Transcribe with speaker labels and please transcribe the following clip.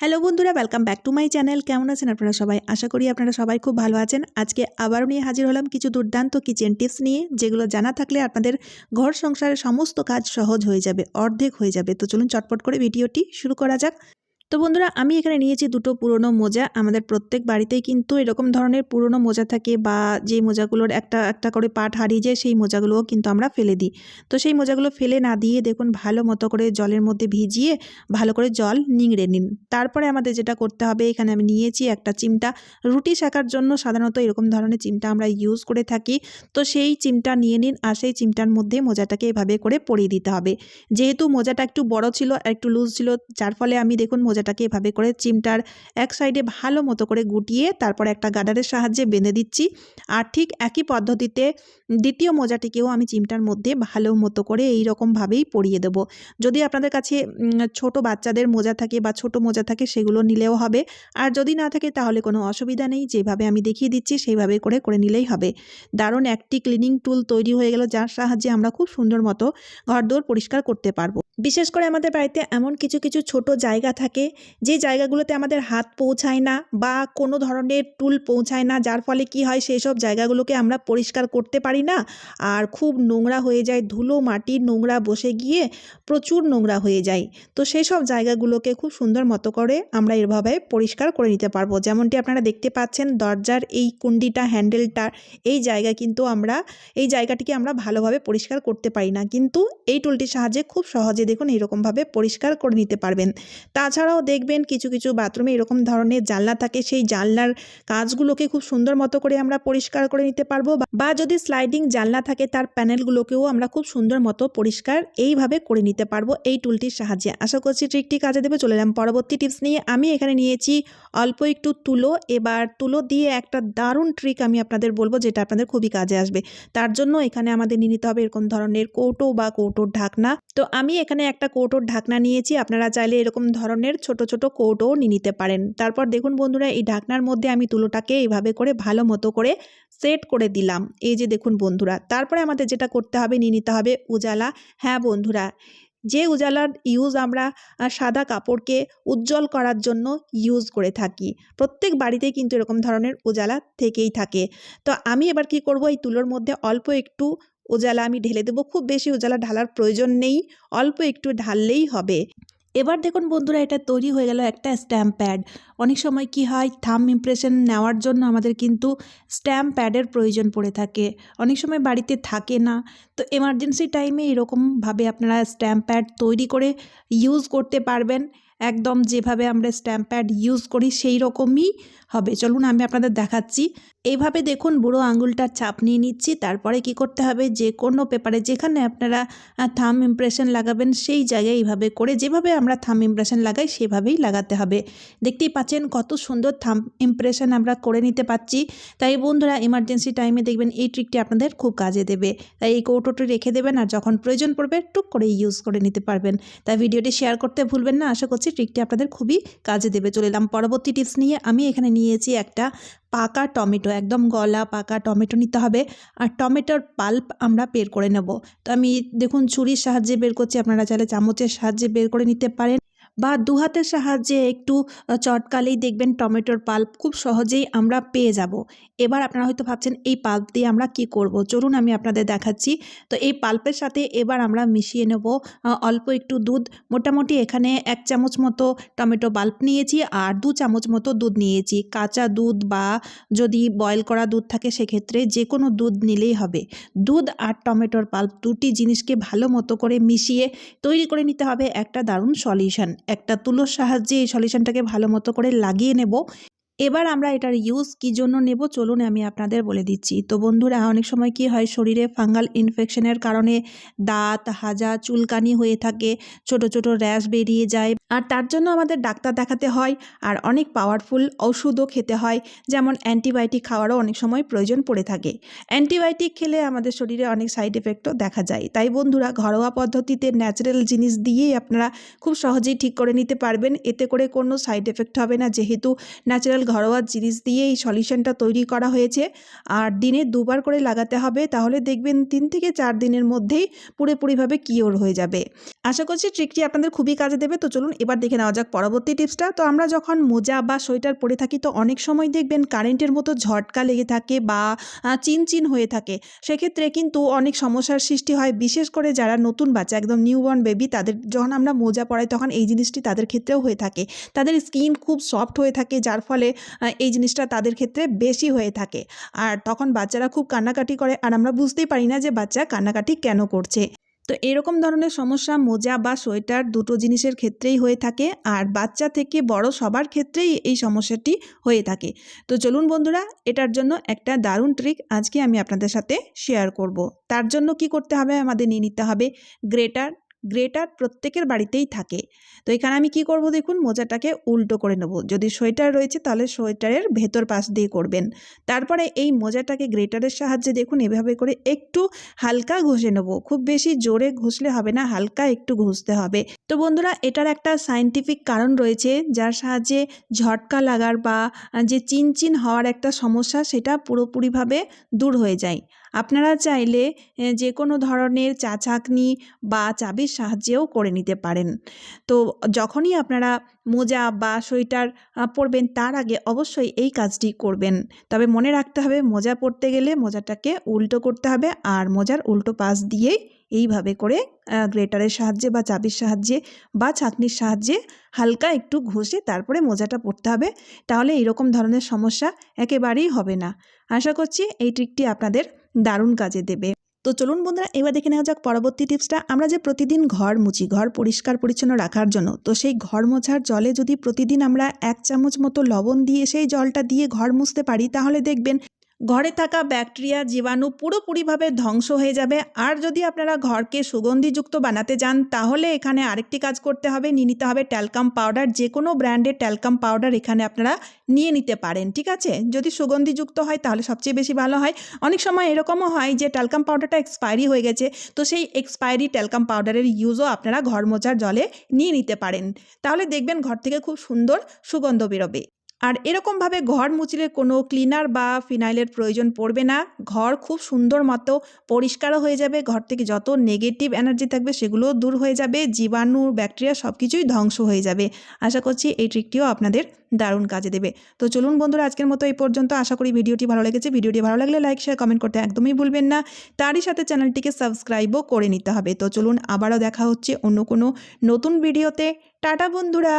Speaker 1: Hello বন্ধুরা welcome back to my channel কেমন আছেন আপনারা সবাই? আশা করি আপনারা সবাই খুব ভালো আছেন। আজকে আবারও নিয়ে হাজির হলাম কিছু দুর্দান্ত কিচেন টিপস নিয়ে, যেগুলো জানা থাকলে আপনাদের ঘর সংসারের সমস্ত কাজ সহজ হয়ে যাবে, অর্ধেক হয়ে যাবে। তো চলুন চটপট করে ভিডিওটি শুরু করা যাক। তো বন্ধুরা, আমি এখানে নিয়েছি দুটো পুরনো মোজা। আমাদের প্রত্যেক বাড়িতেই কিন্তু এরকম ধরনের পুরনো মোজা থাকে বা যে মোজাগুলোর একটা একটা করে পাট হারিয়ে যায়, সেই মোজাগুলোও কিন্তু আমরা ফেলে দিই। তো সেই মোজাগুলো ফেলে না দিয়ে দেখুন, ভালো মতো করে জলের মধ্যে ভিজিয়ে ভালো করে জল নিংড়ে নিন। তারপরে আমাদের যেটা করতে হবে, এখানে আমি নিয়েছি একটা চিমটা। রুটি শাকার জন্য সাধারণত এরকম ধরনের চিমটা আমরা ইউজ করে থাকি। তো সেই চিমটা নিয়ে নিন আর সেই চিমটার মধ্যে মোজাটাকে এভাবে করে পরিয়ে দিতে হবে। যেহেতু মোজাটা একটু বড় ছিল, একটু লুজ ছিল, যার ফলে আমি দেখুন মোজাটাকে এভাবে করে চিমটার এক সাইডে ভালো মতো করে গুটিয়ে তারপর একটা গাডারের সাহায্যে বেঁধে দিচ্ছি। আর ঠিক একই পদ্ধতিতে দ্বিতীয় মোজাটিকেও আমি চিমটার মধ্যে ভালো মতো করে এই রকমভাবেই পরিয়ে দেব। যদি আপনাদের কাছে ছোট বাচ্চাদের মোজা থাকে বা ছোট মোজা থাকে সেগুলো নিলেও হবে। আর যদি না থাকে তাহলে কোনো অসুবিধা নেই, যেভাবে আমি দেখিয়ে দিচ্ছি সেইভাবে করে করে নিলেই হবে। দারুণ একটি ক্লিনিং টুল তৈরি হয়ে গেল, যার সাহায্যে আমরা খুব সুন্দর মতো ঘরদোর পরিষ্কার করতে পারব। বিশেষ করে আমাদের বাড়িতে এমন কিছু কিছু ছোট জায়গা থাকে যে জায়গাগুলোতে আমাদের হাত পৌঁছায় না বা কোনো ধরনের টুল পৌঁছায় না, যার ফলে কি হয় সেই সব জায়গাগুলোকে আমরা পরিষ্কার করতে পারি না। আর খুব নোংরা হয়ে যায়, ধুলো, মাটি, নোংরা বসে গিয়ে প্রচুর নোংরা হয়ে যায়। তো সেই সব জায়গাগুলোকে খুব সুন্দর মতো করে আমরা এভাবে পরিষ্কার করে নিতে পারব। যেমনটি আপনারা দেখতে পাচ্ছেন, দরজার এই কুন্ডিটা হ্যান্ডেলটা, এই জায়গা কিন্তু আমরা, এই জায়গাটিকে আমরা ভালোভাবে পরিষ্কার করতে পারি না। কিন্তু এই টুলটির সাহায্যে খুব সহজে দেখুন এরকমভাবে পরিষ্কার করে নিতে পারবেন। তাছাড়াও দেখবেন কিছু কিছু বাথরুমে এরকম ধরনের জানলা থাকে, সেই জানলার কাজগুলোকে খুব সুন্দর মতো করে আমরা পরিষ্কার করে নিতে পারব বা- যদি স্লাইডিং জানলা থাকে তার প্যানেলগুলোকেও আমরা খুব সুন্দর মতো পরিষ্কার এইভাবে করে নিতে পারব এই টুলটির সাহায্যে। আশা করছি ট্রিকটি কাজে দেবে, চলে এলাম পরবর্তী টিপস নিয়ে। আমি এখানে নিয়েছি অল্প একটু তুলো, এবার তুলো দিয়ে একটা দারুণ ট্রিক আমি আপনাদের বলব যেটা আপনাদের খুবই কাজে আসবে। তার জন্য এখানে আমাদের নিয়ে নিতে হবে এরকম ধরনের কৌটো বা কৌটোর ঢাকনা। তো আমি এখানে একটা কৌটোর ঢাকনা নিয়েছি, আপনারা চাইলে এরকম ধরনের ছোট ছোট কৌটোও নিয়ে নিতে পারেন। তারপর দেখুন বন্ধুরা, এই ঢাকনার মধ্যে আমি তুলোটাকে এইভাবে করে ভালো মতো করে সেট করে দিলাম। এই যে দেখুন বন্ধুরা, তারপরে আমাদের যেটা করতে হবে, নিয়ে নিতে হবে উজালা। হ্যাঁ বন্ধুরা, যে উজালার ইউজ আমরা সাদা কাপড়কে উজ্জ্বল করার জন্য ইউজ করে থাকি। প্রত্যেক বাড়িতেই কিন্তু এরকম ধরনের উজালা থেকেই থাকে। তো আমি এবার কি করব, এই তুলোর মধ্যে অল্প একটু উজালা আমি ঢেলে দেবো। খুব বেশি উজালা ঢালার প্রয়োজন নেই, অল্প একটু ঢাললেই হবে। এবার দেখুন বন্ধুরা, এটা তৈরি হয়ে গেল একটা স্ট্যাম্প প্যাড অনেক সময় কি হয় থাম ইমপ্রেশন নেওয়ার জন্য আমাদের কিন্তু স্ট্যাম্প প্যাডের প্রয়োজন পড়ে থাকে। অনেক সময় বাড়িতে থাকে না। তো এমার্জেন্সি টাইমে এরকমভাবে আপনারা স্ট্যাম্প প্যাড তৈরি করে ইউজ করতে পারবেন। একদম যেভাবে আমরা স্ট্যাম্প প্যাড ইউজ করি সেই রকমই হবে। চলুন আমি আপনাদের দেখাচ্ছি। এইভাবে দেখুন বুড়ো আঙুলটার ছাপ নিয়ে নিচ্ছি। তারপরে কি করতে হবে? যে কোনো পেপারে যেখানে আপনারা থাম ইমপ্রেশন লাগাবেন সেই জায়গায় এইভাবে করে যেভাবে আমরা থাম ইমপ্রেশন লাগাই সেভাবেই লাগাতে হবে। দেখতেই পাচ্ছেন কত সুন্দর থাম ইমপ্রেশন আমরা করে নিতে পারছি তাই বন্ধুরা ইমার্জেন্সি টাইমে দেখবেন এই ট্রিকটি আপনাদের খুব কাজে দেবে। তাই এই কৌটোটি রেখে দেবেন আর যখন প্রয়োজন পড়বে টুক করে ইউজ করে নিতে পারবেন। তাই ভিডিওটি শেয়ার করতে ভুলবেন না। আশা করছি ট্রিকটি আপনাদের খুবই কাজে দেবে। চলে এলাম পরবর্তী টিপস নিয়ে। আমি এখানে নিয়েছি একটা পাকা টমেটো, একদম গলা পাকা টমেটো নিতে হবে। আর টমেটোর পাল্প আমরা বের করে নেব। তো আমি দেখুন, ছুরির সাহায্যে বের করছি, আপনারা চাইলে চামচের সাহায্যে বের করে নিতে পারেন। বা দু হাতের সাহায্যে একটু চটকালেই দেখবেন টমেটোর পাল্প খুব সহজেই আমরা পেয়ে যাব। এবার আপনারা হয়তো ভাবছেন, এই পাল্প দিয়ে আমরা কি করব? চলুন আমি আপনাদের দেখাচ্ছি। তো এই পাল্পের সাথে এবার আমরা মিশিয়ে নেব অল্প একটু দুধ। মোটামুটি এখানে এক চামচ মতো টমেটো পাল্প নিয়েছি আর দু চামচ মতো দুধ নিয়েছি। কাঁচা দুধ বা যদি বয়েল করা দুধ থাকে সেক্ষেত্রে যে কোনো দুধ নিলেই হবে। দুধ আর টমেটোর পাল্প দুটি জিনিসকে ভালো মতো করে মিশিয়ে তৈরি করে নিতে হবে। একটা দারুণ সলিউশন। একটা তুলোর সাহায্যে এই সলিউশনটাকে ভালো মতো করে লাগিয়ে নেব। এবার আমরা এটার ইউজ কী জন্য নেব? চলুন আমি আপনাদের বলে দিচ্ছি। তো বন্ধুরা, অনেক সময় কি হয়, শরীরে ফাঙ্গাল ইনফেকশনের কারণে দাঁত, হাজা, চুলকানি হয়ে থাকে, ছোট ছোট র্যাশ বেরিয়ে যায়। আর তার জন্য আমাদের ডাক্তার দেখাতে হয় আর অনেক পাওয়ারফুল ওষুধও খেতে হয়। যেমন অ্যান্টিবায়োটিক খাওয়ারও অনেক সময় প্রয়োজন পড়ে থাকে। অ্যান্টিবায়োটিক খেলে আমাদের শরীরে অনেক সাইড এফেক্টও দেখা যায়। তাই বন্ধুরা, ঘরোয়া পদ্ধতিতে ন্যাচারাল জিনিস দিয়েই আপনারা খুব সহজেই ঠিক করে নিতে পারবেন। এতে করে কোনো সাইড এফেক্ট হবে না। যেহেতু ন্যাচারাল ঘরোয়া জিনিস দিয়ে এই সলিউশনটা তৈরি করা হয়েছে। আর দিনে দুবার করে লাগাতে হবে, তাহলে দেখবেন তিন থেকে চার দিনের মধ্যেই পুরোপুরিভাবে কিওর হয়ে যাবে। আশা করছি ট্রিকটি আপনাদের খুবই কাজে দেবে, তো চলুন এবার দেখে নেওয়া যাক পরবর্তী টিপসটা তো আমরা যখন মোজা বা সোয়েটার পরে থাকি, তো অনেক সময় দেখবেন কারেন্টের মতো ঝটকা লেগে থাকে বা চিনচিন হয়ে থাকে। সেক্ষেত্রে কিন্তু অনেক সমস্যার সৃষ্টি হয়, বিশেষ করে যারা নতুন বাচ্চা, একদম নিউবর্ন বেবি তাদের যখন আমরা মোজা পরাই, তখন এই জিনিসটি তাদের ক্ষেত্রেও হয়ে থাকে। তাদের স্কিন খুব সফট হয়ে থাকে, যার ফলে এই জিনিসটা তাদের ক্ষেত্রে বেশি হয়ে থাকে। আর তখন বাচ্চারা খুব কান্নাকাটি করে, আর আমরা বুঝতেই পারি না যে বাচ্চা কান্নাকাটি কেন করছে। তো এরকম ধরনের সমস্যা, মোজা বা সোয়েটার দুটো জিনিসের ক্ষেত্রেই হয়ে থাকে, আর বাচ্চা থেকে বড় সবার ক্ষেত্রেই এই সমস্যাটি হয়ে থাকে। তো চলুন বন্ধুরা, এটার জন্য একটা দারুণ ট্রিক আজকে আমি আপনাদের সাথে শেয়ার করব। তার জন্য কি করতে হবে? আমাদের নিয়ে নিতে হবে গ্রেটার গ্রেটার প্রত্যেকের বাড়িতেই থাকে। তো এখানে আমি কি করব দেখুন, মোজাটাকে উল্টো করে নেব। যদি সোয়েটার রয়েছে তাহলে সোয়েটারের ভেতর পাশ দিয়ে করবেন। তারপরে এই মোজাটাকে গ্রেটারের সাহায্যে দেখুন, এভাবে করে একটু হালকা ঘষে নেব। খুব বেশি জোরে ঘষলে হবে না, হালকা একটু ঘষতে হবে। তো বন্ধুরা, এটার একটা সায়েন্টিফিক কারণ রয়েছে, যার সাহায্যে ঝটকা লাগার বা যে চিনচিন হওয়ার একটা সমস্যা, সেটা পুরোপুরিভাবে দূর হয়ে যায়। আপনারা চাইলে যে কোনো ধরনের চা ছাঁকনি বা চাবির সাহায্যেও করে নিতে পারেন। তো যখনই আপনারা মোজা বা সোয়েটার পরবেন, তার আগে অবশ্যই এই কাজটি করবেন। তবে মনে রাখতে হবে, মোজা পরতে গেলে মোজাটাকে উল্টো করতে হবে আর মোজার উল্টো পাশ দিয়েই এইভাবে করে গ্রেটারের সাহায্যে বা চাবির সাহায্যে বা ছাঁকনির সাহায্যে হালকা একটু ঘষে তারপরে মোজাটা পরতে হবে। তাহলে এইরকম ধরনের সমস্যা একেবারেই হবে না। আশা করছি এই ট্রিকটি আপনাদের দারুণ কাজে দেবে। তো চলুন বন্ধুরা, এবার দেখে নেওয়া যাক পরবর্তী টিপসটা। আমরা যে প্রতিদিন ঘর মুছি, ঘর পরিষ্কার পরিচ্ছন্ন রাখার জন্য, তো সেই ঘর মোছার জলে যদি প্রতিদিন আমরা এক চামচ মতো লবণ দিয়ে সেই জলটা দিয়ে ঘর মুছতে পারি, তাহলে দেখবেন ঘরে থাকা ব্যাকটেরিয়া, জীবাণু পুরোপুরিভাবে ধ্বংস হয়ে যাবে। আর যদি আপনারা ঘরকে সুগন্ধিযুক্ত বানাতে যান তাহলে এখানে আরেকটি কাজ করতে হবে। নিয়ে নিতে হবে ট্যালকাম পাউডার। যে কোনো ব্র্যান্ডের ট্যালকাম পাউডার এখানে আপনারা নিয়ে নিতে পারেন, ঠিক আছে? যদি সুগন্ধিযুক্ত হয়, তাহলে সবচেয়ে বেশি ভালো হয়। অনেক সময় এরকমও হয় যে, ট্যালকাম পাউডারটা এক্সপায়ারি হয়ে গেছে, তো সেই এক্সপায়ারি ট্যালকাম পাউডারের ইউজও আপনারা ঘর মোচার জলে নিয়ে নিতে পারেন। তাহলে দেখবেন ঘর থেকে খুব সুন্দর সুগন্ধ বেরোবে। আর এরকমভাবে ঘর মুছলে কোনো ক্লিনার বা ফিনাইলের প্রয়োজন পড়বে না। ঘর খুব সুন্দর মতো পরিষ্কারও হয়ে যাবে, ঘর থেকে যত নেগেটিভ এনার্জি থাকবে সেগুলোও দূর হয়ে যাবে, জীবাণু ব্যাকটেরিয়া সব কিছুই ধ্বংস হয়ে যাবে। আশা করছি এই ট্রিকটিও আপনাদের দারুণ কাজে দেবে। তো চলুন বন্ধুরা, আজকের মতো এই পর্যন্ত। আশা করি ভিডিওটি ভালো লেগেছে। ভিডিওটি ভালো লাগলে লাইক শেয়ার কমেন্ট করতে একদমই ভুলবেন না। তারই সাথে চ্যানেলটিকে সাবস্ক্রাইবও করে নিতে হবে। তো চলুন আবারও দেখা হচ্ছে অন্য কোনো নতুন ভিডিওতে। টাটা বন্ধুরা!